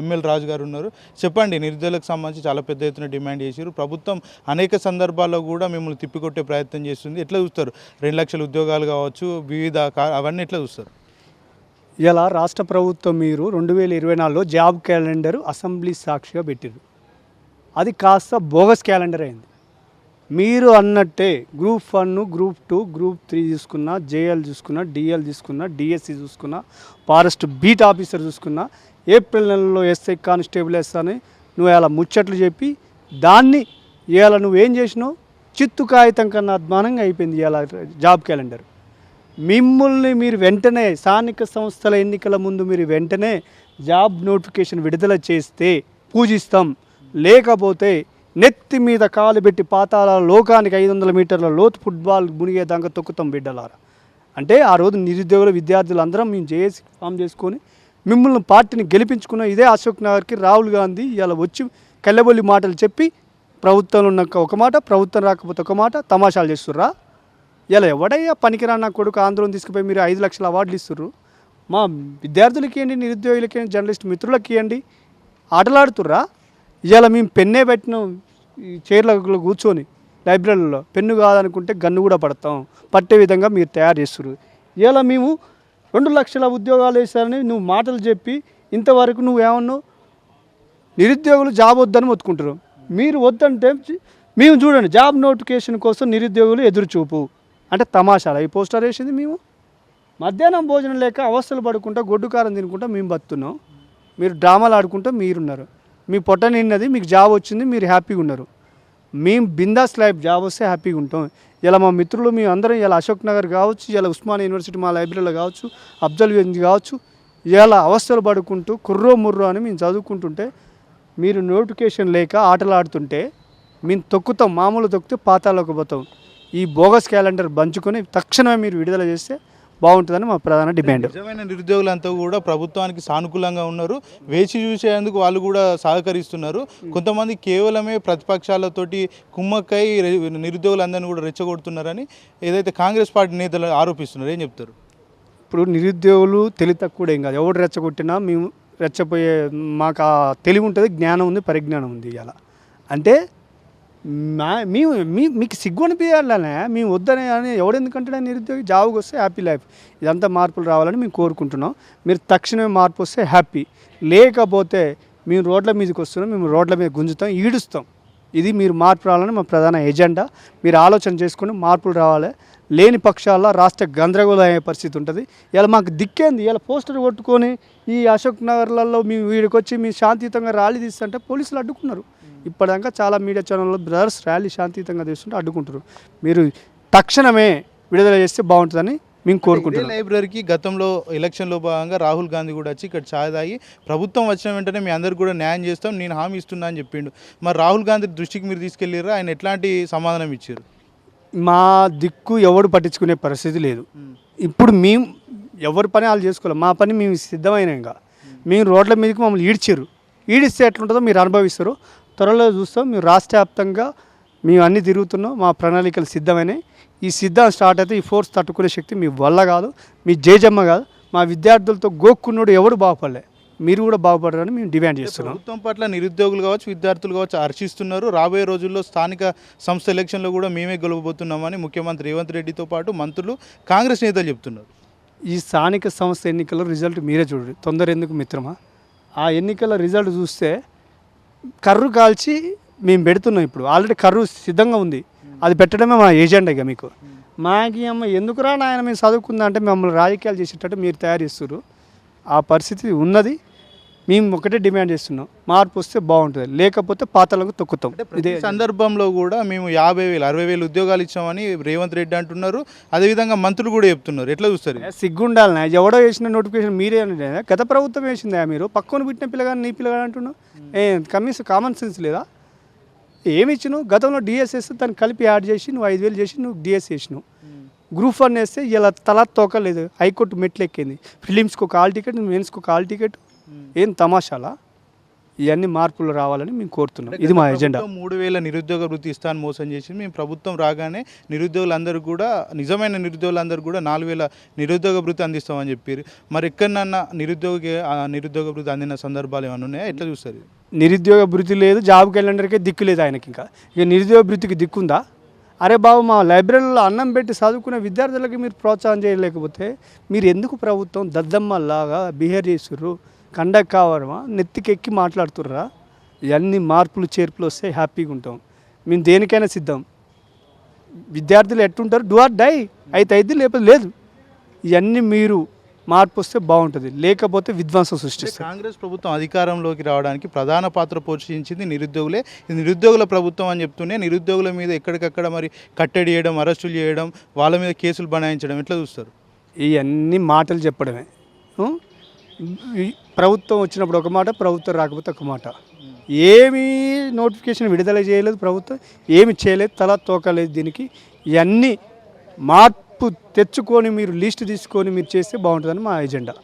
ఎమ్మెల్ రాజు గారు ఉన్నారు. చెప్పండి నిరుద్యోగులకు సంబంధించి చాలా పెద్ద ఎత్తున డిమాండ్ చేశారు ప్రభుత్వం అనేక సందర్భాల్లో కూడా మిమ్మల్ని తిప్పికొట్టే ప్రయత్నం చేస్తుంది. ఎట్లా చూస్తారు? రెండు లక్షల ఉద్యోగాలు కావచ్చు వివిధ అవన్నీ ఎట్లా చూస్తారు? ఇలా రాష్ట్ర ప్రభుత్వం మీరు రెండు వేల ఇరవై నాలుగులో జాబ్ క్యాలెండర్ అసెంబ్లీ సాక్షిగా పెట్టారు అది కాస్త బోగస్ క్యాలెండర్ అయింది. మీరు అన్నట్టే group one group two group three చూసుకున్నా జేఎల్ చూసుకున్నా డిఎల్ చూసుకున్నా డిఎస్సి చూసుకున్నా ఫారెస్ట్ బీట్ ఆఫీసర్ చూసుకున్నా ఏప్రిల్ నెలలో ఎస్ఐ కానిస్టేబుల్ వేస్తానని నువ్వు అలా ముచ్చట్లు చెప్పి దాన్ని ఇవాళ నువ్వేం చేసినావు? చిత్తు కాగితం కన్నా అధ్మానంగా అయిపోయింది ఇవాళ జాబ్ క్యాలెండర్. మిమ్మల్ని మీరు వెంటనే స్థానిక సంస్థల ఎన్నికల ముందు మీరు వెంటనే జాబ్ నోటిఫికేషన్ విడుదల చేస్తే పూజిస్తాం. లేకపోతే నెత్తి మీద కాలు పెట్టి పాతాల లోకానికి ఐదు వందల మీటర్ల లోతు ఫుట్బాల్ మునిగేదాకా తొక్కుతాం బిడ్డలారా. అంటే ఆ రోజు నిరుద్యోగుల విద్యార్థులు అందరం మేము చేసి ఫామ్ చేసుకొని మిమ్మల్ని పార్టీని గెలిపించుకున్న ఇదే అశోక్ నగర్కి రాహుల్ గాంధీ ఇలా వచ్చి కళ్ళబొల్లి మాటలు చెప్పి ప్రభుత్వంలో ఉన్న ఒక మాట ప్రభుత్వం రాకపోతే ఒక మాట తమాషాలు చేస్తుర్రా? ఇలా ఎవడయ్యా పనికిరాన్న కొడుకు ఆందోళన తీసుకుపోయి మీరు ఐదు లక్షల అవార్డులు ఇస్తుర్రు? మా విద్యార్థులకి ఇవ్వండి నిరుద్యోగులకి ఇవ్వండి జర్నలిస్ట్ మిత్రులకి ఇవ్వండి ఆటలాడుతుర్రా? ఇవాళ మేము పెన్నే పెట్టినాం చైర్లలో కూర్చొని లైబ్రరీలో పెన్ను కాదనుకుంటే గన్ను కూడా పడతాం. పట్టే విధంగా మీరు తయారు చేస్తున్నారు ఇవాళ మేము రెండు లక్షల ఉద్యోగాలు వేశారని నువ్వు మాటలు చెప్పి ఇంతవరకు నువ్వేమన్నావు నిరుద్యోగులు జాబ్ వద్దని మొత్తుకుంటారు మీరు వద్దంటే మేము చూడండి జాబ్ నోటిఫికేషన్ కోసం నిరుద్యోగులు ఎదురు చూపు అంటే తమాషాలు? ఈ పోస్టర్ వేసింది మేము. మధ్యాహ్నం భోజనం లేక అవస్థలు పడుకుంటా గొడ్డు కారం తినుకుంటా మేము బతున్నాం మీరు డ్రామాలు ఆడుకుంటా మీరున్నారు. మీ పొట్ట నిన్నది మీకు జాబ్ వచ్చింది మీరు హ్యాపీగా ఉన్నారు. మేము బిందాస్ లైఫ్ జాబ్ వస్తే హ్యాపీగా ఉంటాం. ఇలా మా మిత్రులు మేము అందరం ఇలా అశోక్ నగర్ కావచ్చు ఇలా ఉస్మానియా యూనివర్సిటీ మా లైబ్రరీలో కావచ్చు అఫ్జల్ కావచ్చు ఇలా అవస్థలు పడుకుంటూ కుర్రో ముర్రో అని మేము చదువుకుంటుంటే మీరు నోటిఫికేషన్ లేక ఆటలాడుతుంటే మేము తొక్కుతాం మామూలు తొక్కితే పాతాలకు పోతాం. ఈ బోగస్ క్యాలెండర్ పంచుకొని తక్షణమే మీరు విడుదల చేస్తే బాగుంటుందని మా ప్రధాన డిమాండ్. నిజమైన నిరుద్యోగులంతా కూడా ప్రభుత్వానికి సానుకూలంగా ఉన్నారు. వేచి చూసేందుకు వాళ్ళు కూడా సహకరిస్తున్నారు. కొంతమంది కేవలమే ప్రతిపక్షాలతోటి కుమ్మక్కై నిరుద్యోగులందరినీ కూడా రెచ్చగొడుతున్నారని ఏదైతే కాంగ్రెస్ పార్టీ నేతలు ఆరోపిస్తున్నారు ఏం చెప్తారు? ఇప్పుడు నిరుద్యోగులు తెలివి తక్కువ ఏం కాదు. ఎవడు రెచ్చగొట్టినా మేము రెచ్చపోయే మాకు ఆ తెలివి ఉంటుంది జ్ఞానం ఉంది పరిజ్ఞానం ఉంది ఇలా అంటే మా మేము మీ మీకు సిగ్గు అనిపించాలనే మేము వద్దనే అని ఎవడెందుకంటే నిరుద్యోగి? జాబ్కి వస్తే హ్యాపీ లైఫ్ ఇదంతా మార్పులు రావాలని మేము కోరుకుంటున్నాం. మీరు తక్షణమే మార్పు వస్తే హ్యాపీ లేకపోతే మేము రోడ్ల మీదకి వస్తున్నాం మేము రోడ్ల మీద గుంజుతాం ఈడుస్తాం. ఇది మీరు మార్పు రావాలని మా ప్రధాన ఎజెండా మీరు ఆలోచన చేసుకుని మార్పులు రావాలి. లేని పక్షాల్లో రాష్ట్ర గందరగోళం అయ్యే పరిస్థితి ఉంటుంది. ఇలా మాకు దిక్కేంది. ఇలా పోస్టర్ కొట్టుకొని ఈ అశోక్ నగర్లలో మేము వీడికి వచ్చి మీ శాంతియుతంగా ర్యాలీ తీస్తుంటే పోలీసులు అడ్డుకున్నారు. ఇప్పటిదాకా చాలా మీడియా ఛానల్లో బ్రదర్స్ ర్యాలీ శాంతియుతంగా తీస్తుంటే అడ్డుకుంటారు మీరు తక్షణమే విడుదల చేస్తే బాగుంటుందని మేము కోరుకుంటున్నాం. లైబ్రరీకి గతంలో ఎలక్షన్లో భాగంగా రాహుల్ గాంధీ కూడా వచ్చి ఇక్కడ ఛాయ్ తాగి ప్రభుత్వం వచ్చిన వెంటనే మీ అందరికి కూడా న్యాయం చేస్తాం నేను హామీ ఇస్తున్నా అని చెప్పిండు. మరి రాహుల్ గాంధీ దృష్టికి మీరు తీసుకెళ్ళారా ఆయన ఎట్లాంటి సమాధానం ఇచ్చారు? మా దిక్కు ఎవడు పట్టించుకునే పరిస్థితి లేదు. ఇప్పుడు మేము ఎవరి పని వాళ్ళు చేసుకోవాలి మా పని మేము సిద్ధమైన ఇంకా. మేము. రోడ్ల మీదకి మమ్మల్ని ఈడ్చారు ఈడిస్తే ఎట్లుంటుందో మీరు అనుభవిస్తారు. త్వరలో చూస్తాం మేము రాష్ట్ర వ్యాప్తంగా మేము అన్ని తిరుగుతున్నాం మా ప్రణాళికలు సిద్ధమైనవి ఈ సిద్ధం స్టార్ట్ అయితే ఈ ఫోర్స్ తట్టుకునే శక్తి మీ వల్ల కాదు మీ జేజమ్మ కాదు. మా విద్యార్థులతో గోక్కున్నోడు ఎవడు బాగుపడలే. మీరు కూడా బాగుపడరని మేము డిమాండ్ చేస్తున్నాం. ప్రభుత్వం పట్ల నిరుద్యోగులు కావచ్చు విద్యార్థులు కావచ్చు హర్షిస్తున్నారు. రాబోయే రోజుల్లో స్థానిక సంస్థ ఎలక్షన్లో కూడా మేమే గెలవబోతున్నామని ముఖ్యమంత్రి రేవంత్ రెడ్డితో పాటు మంత్రులు కాంగ్రెస్ నేతలు చెప్తున్నారు. ఈ స్థానిక సంస్థ ఎన్నికల రిజల్ట్ మీరే చూడండి. తొందర ఎందుకు మిత్రమా? ఆ ఎన్నికల రిజల్ట్ చూస్తే కర్రు కాల్చి మేము పెడుతున్నాం ఇప్పుడు. ఆల్రెడీ కర్రు సిద్ధంగా ఉంది. అది పెట్టడమే మా ఏజెండా ఇక మీకు. మాకి అమ్మ ఎందుకురా నాయన మేము చదువుకుందా అంటే మమ్మల్ని రాజకీయాలు చేసేటట్టు మీరు తయారు చేస్తారు ఆ పరిస్థితి ఉన్నది. మేము ఒకటే డిమాండ్ చేస్తున్నాం. మార్పు వస్తే బాగుంటుంది. లేకపోతే పాతలకు తొక్కుతాం. ఇదే సందర్భంలో కూడా మేము యాభై వేలు అరవై వేలు ఉద్యోగాలు ఇచ్చామని రేవంత్ రెడ్డి అంటున్నారు. అదేవిధంగా మంత్రులు కూడా చెప్తున్నారు. ఎట్లా చూస్తారు సిగ్గుండాలనే ఎవడో వేసిన నోటిఫికేషన్ మీరే గత ప్రభుత్వం వేసిందా మీరు? పక్కన పుట్టిన పిల్లగాని నీ పిల్లగాని అంటున్నావు? ఏ కనీసం కామన్ సెన్స్ లేదా? ఏమి ఇచ్చినావు? గతంలో డిఎస్ఎస్ దాన్ని కలిపి యాడ్ చేసి నువ్వు ఐదు వేలు చేసి నువ్వు డిఎస్ చేసినావు. గ్రూప్ వన్ వేస్తే ఇలా తల తోకలేదు. హైకోర్టు మెట్లు ఎక్కింది ఫిలిమ్స్కి ఒక ఆల్ టికెట్ మెన్స్కి ఒక ఆల్ టికెట్ ఏం తమాషాలా? ఇవన్నీ మార్పులు రావాలని మేము కోరుతున్నాం. ఇది మా ఎజెండా. మూడు వేల నిరుద్యోగ వృత్తి ఇస్తాను మోసం చేసి మేము ప్రభుత్వం రాగానే నిరుద్యోగులందరూ కూడా నిజమైన నిరుద్యోగులందరూ కూడా నాలుగు వేల నిరుద్యోగ వృత్తి అందిస్తామని చెప్పారు. మరి ఎక్కడన్నా నిరుద్యోగ నిరుద్యోగ వృత్తి అందిన సందర్భాలు ఏమైనా ఉన్నాయా? ఎట్లా చూస్తారు? నిరుద్యోగ భృతి లేదు జాబ్ క్యాలెండర్కే దిక్కు లేదు ఆయనకి ఇంకా. ఇక నిరుద్యోగ భృతికి దిక్కుందా? అరే బాబు మా లైబ్రరీలో అన్నం పెట్టి చదువుకునే విద్యార్థులకి మీరు ప్రోత్సాహం చేయలేకపోతే మీరు ఎందుకు ప్రభుత్వం దద్దమ్మల్లాగా బిహేవ్ చేస్తుర్రు? కండక్ట్ కావడమా నెత్తికెక్కి మాట్లాడుతుర్రా. ఇవన్నీ మార్పులు చేర్పులు వస్తే హ్యాపీగా ఉంటాం. మేము దేనికైనా సిద్ధం. విద్యార్థులు ఎట్టుంటారు? Do or die. అయితే అయితే లేకపోతే లేదు. ఇవన్నీ మీరు మార్పు వస్తే బాగుంటుంది. లేకపోతే విధ్వంసం సృష్టిస్తారు. కాంగ్రెస్ ప్రభుత్వం అధికారంలోకి రావడానికి ప్రధాన పాత్ర పోషించింది నిరుద్యోగులే. ఇది నిరుద్యోగుల ప్రభుత్వం అని చెప్తూనే నిరుద్యోగుల మీద ఎక్కడికక్కడ మరి కట్టడి చేయడం అరెస్టులు చేయడం వాళ్ళ మీద కేసులు బనాయించడం ఎట్లా చూస్తారు? ఇవన్నీ మాటలు చెప్పడమే. ప్రభుత్వం వచ్చినప్పుడు ఒక మాట ప్రభుత్వం రాకపోతే ఒక మాట. ఏమీ నోటిఫికేషన్ విడుదల చేయలేదు ప్రభుత్వం ఏమి చేయలేదు తల తోకలేదు దీనికి. ఇవన్నీ మార్పు తెచ్చుకొని మీరు లిస్ట్ తీసుకొని మీరు చేస్తే బాగుంటుందని మా ఎజెండా.